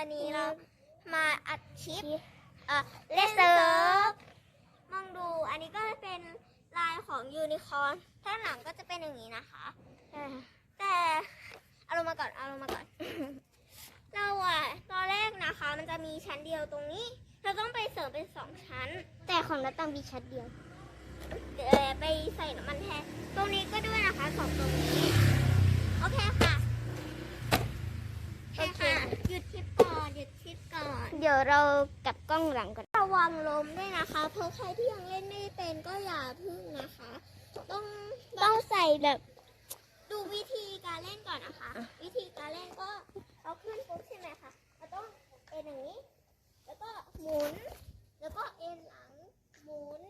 วันนี้เรามาอัดคลิปเอ่อเลสเซิร์ฟมองดู อันนี้ก็เป็นลายของยูนิคอร์นด้านหลังก็จะเป็นอย่างนี้นะคะ แต่เอาลงมาก่อน เอาลงมาก่อน เราอะตอนแรกนะคะ มันจะมีชั้นเดียวตรงนี้ เราต้องไปเสริมเป็นสองชั้น แต่ของนัตตังมีชัดเดียวเอ่อไปใส่น้ำมันแทน ตรงนี้ก็ด้วยนะคะสองตรงนี้ โอเคค่ะ โอเคค่ะหยุ ดคลิปก่อนหยุดคลิปก่อน เดี๋ยวเรากลับกล้องหลังก่อน ระวังลมด้วยนะคะ เพราะใครที่ยังเล่นไม่เป็นก็อย่าพึ่งนะคะ ต้องต้องใส่แบบ ดูวิธีการเล่นก่อนนะคะ วิธีการเล่นก็เราขึ้นปุ๊บใช่ไหมคะเราต้องเป็นอย่างนี้ แล้วก็หมุน แล้วก็เอ็นหลัง หมุน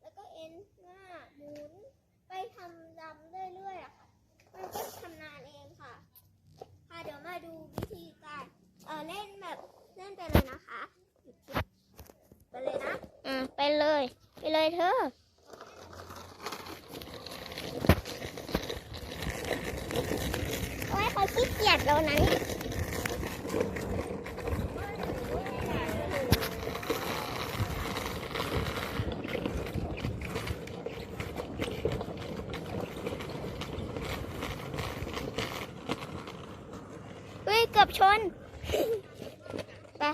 แล้วก็เอ็นหน้า หมุน ไปทำดำเรื่อยๆอะค่ะ มันก็ชำนาญเองค่ะ ค่ะเดี๋ยวมาดูวิธีการเออเล่นแบบเล่น ไปเลยนะคะหยุดคลิปไปเลยนะอะไปเลย ไปเลยเธอโอ้ยเขาขี้เกียจเรานั้นเฮ้ยเกือบชน ไป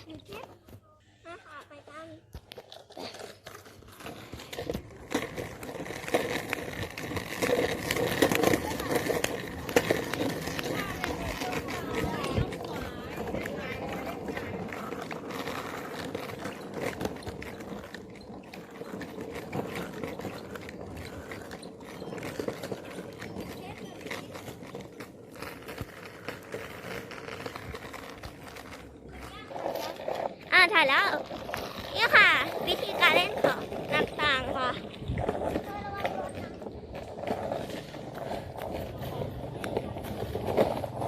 มาค่ะไปกัน อ่า ถ่ายแล้ว นี่ค่ะ วิธีการเล่นของนักต่างค่ะ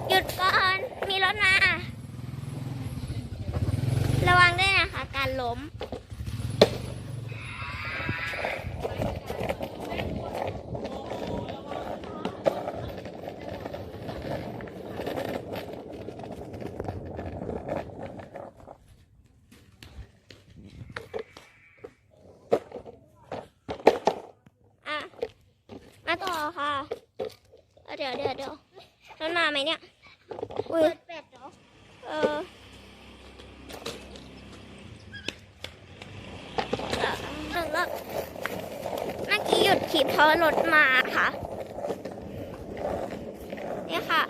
หยุดก่อนมีรถมา ระวังด้วยนะคะ การล้ม ต่อค่ะเอาเดี๋ยวเดี๋ยวเดี๋ยวมันมาไหมเนี่ยอุ้ยเปิดแปดเหรอเออเออแล้วเมื่อกี้หยุดคลิปเพราะรถมาค่ะ นี่ค่ะ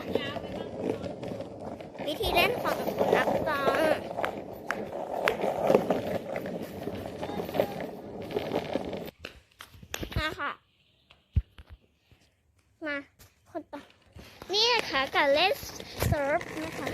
วิธีเล่นของคุณนักตองมาค่ะ มา คนต่อ นะคะกับเล่นเซิร์ฟนะคะ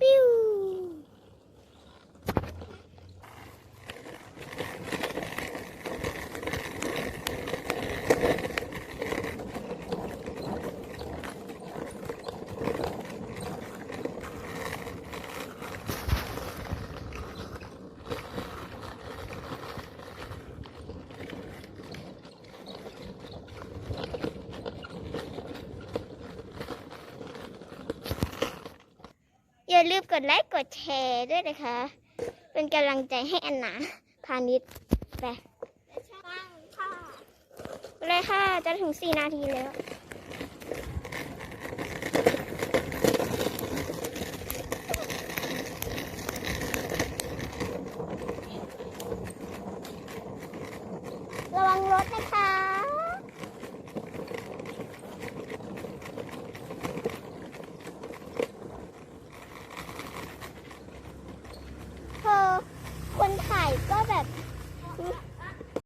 ปิ้ว อย่าลืมกดไลค์กดแชร์ด้วยนะคะ เป็นกำลังใจให้อันนาพาณิชย์ไปและช่างค่ะไปเลยค่ะ จะถึงสี่นาทีแล้วระวังรถนะคะ